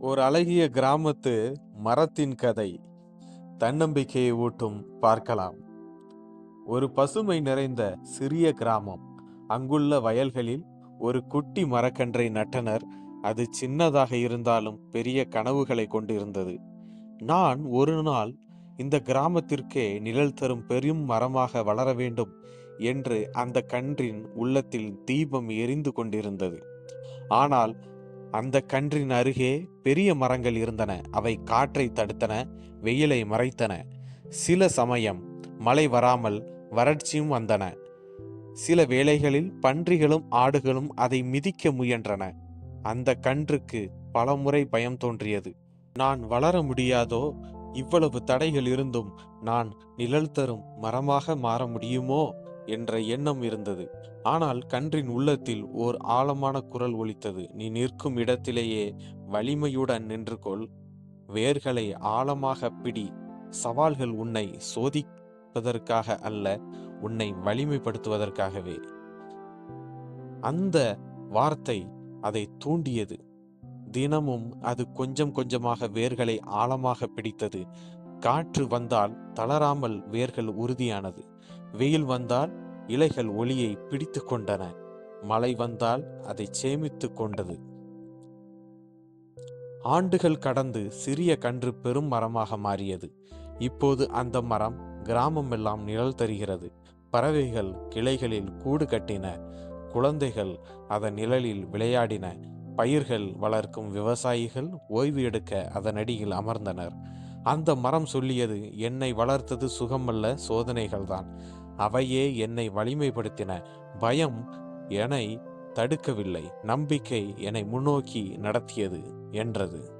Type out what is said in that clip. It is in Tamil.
ஒரு அழகிய கிராமத்து மரத்தின் கதை. தன்னம்பிக்கையை ஊட்டும் பார்க்கலாம். ஒரு பசுமை நிறைந்த சிறிய கிராமம். அங்குள்ள வயல்களில் ஒரு குட்டி மரக்கன்றை நட்டனர். அது சின்னதாக இருந்தாலும் பெரிய கனவுகளை கொண்டிருந்தது. நான் ஒரு நாள் இந்த கிராமத்திற்கே நிழல் தரும் பெரும் மரமாக வளர வேண்டும் என்று அந்த கன்றின் உள்ளத்தில் தீபம் எரிந்து கொண்டிருந்தது. ஆனால் அந்த கன்றின் அருகே பெரிய மரங்கள் இருந்தன. அவை காற்றை தடுத்தன வெயிலை மறைத்தன. சில சமயம் மழை வராமல் வறட்சியும் வந்தன. சில வேளைகளில் பன்றிகளும் ஆடுகளும் அதை மிதிக்க முயன்றன. அந்த கன்றுக்கு பலமுறை பயம் தோன்றியது. நான் வளர முடியாதோ? இவ்வளவு தடைகள் இருந்தும் நான் நிழல் தரும் மரமாக மாற முடியுமோ? என்ற எண்ணம் இருந்தது. ஆனால் கன்றின் உள்ளத்தில் ஓர் ஆழமான குரல் ஒலித்தது. நீ நிற்கும் இடத்திலேயே வலிமையுடன் நின்று கொள் வேர்களை ஆழமாக பிடி. சவால்கள் உன்னை சோதிப்பதற்காக அல்ல உன்னை வலிமைப்படுத்துவதற்காகவே அந்த வார்த்தை அதை தூண்டியது. தினமும் அது கொஞ்சம் கொஞ்சமாக வேர்களை ஆழமாக பிடித்தது. காற்று வந்தால் தளராமல் வேர்கள் உறுதியானது. வெயில் வந்தால் இலைகள் ஒளியை பிடித்து கொண்டன. மழை வந்தால் அதை சேமித்து கொண்டது. ஆண்டுகள் கடந்து சிறிய கன்று பெரும் மரமாக மாறியது. இப்போது அந்த மரம் கிராமம் எல்லாம் நிழல் தருகிறது. பறவைகள் கிளைகளில் கூடு கட்டின. குழந்தைகள் அதன் நிழலில் விளையாடின. பயிர்கள் வளர்க்கும் விவசாயிகள் ஓய்வு எடுக்க அதன் அடியில் அமர்ந்தனர். அந்த மரம் சொல்லியது என்னை வளர்த்தது சுகமல்ல சோதனைகள்தான். அவையே என்னை வலிமைப்படுத்தின. பயம் என்னை தடுக்கவில்லை. நம்பிக்கை என்னை முன்னோக்கி நடத்தியது என்றது.